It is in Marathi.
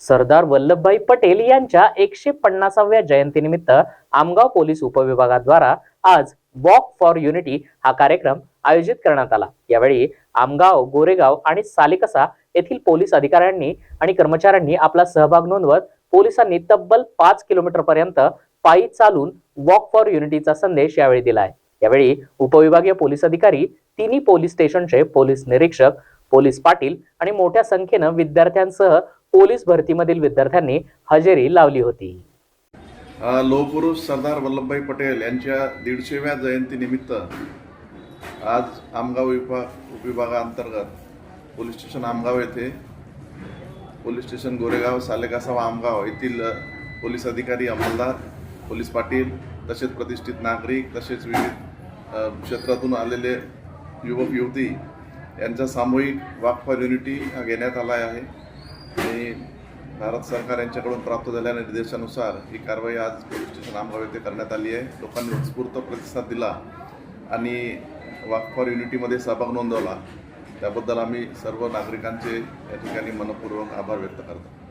सरदार वल्लभभाई पटेल यांच्या एकशे पन्नासाव्या जयंतीनिमित्त आमगाव पोलीस उपविभागाद्वारा आज वॉक फॉर युनिटी हा कार्यक्रम आयोजित करण्यात आला. यावेळी आमगाव गोरेगाव आणि सालेकसा येथील पोलीस अधिकाऱ्यांनी आणि कर्मचाऱ्यांनी आपला सहभाग नोंदवत पोलिसांनी तब्बल पाच किलोमीटर पर्यंत पायी चालून वॉक फॉर युनिटीचा संदेश यावेळी दिलाय यावेळी उपविभागीय पोलीस अधिकारी तिन्ही पोलीस स्टेशनचे पोलीस निरीक्षक पोलीस पाटील आणि मोठ्या संख्येनं विद्यार्थ्यांसह पोलीस भरतीमधील विद्यार्थ्यांनी हजेरी लावली होती. लोहपुरुष सरदार वल्लभभाई पटेल यांच्या दीडशेव्या जयंतीनिमित्त आज आमगाव विभाग उपविभागाअंतर्गत पोलीस स्टेशन आमगाव येथे पोलीस स्टेशन गोरेगाव सालेगासा आमगाव येथील पोलीस अधिकारी अंमलदार पोलीस पाटील तसेच प्रतिष्ठित नागरिक तसेच विविध क्षेत्रातून आलेले युवक युवती यांचा सामूहिक वाकफॉर युनिटी हा घेण्यात आला आहे. आणि भारत सरकार यांच्याकडून प्राप्त झालेल्या निर्देशानुसार ही कारवाई आज पोलीस स्टेशन आमगाव येथे करण्यात आली आहे. लोकांनी उत्स्फूर्त प्रतिसाद दिला आणि वाक फॉर युनिटीमध्ये सहभाग नोंदवला. त्याबद्दल आम्ही सर्व नागरिकांचे या ठिकाणी मनपूर्वक आभार व्यक्त करतो.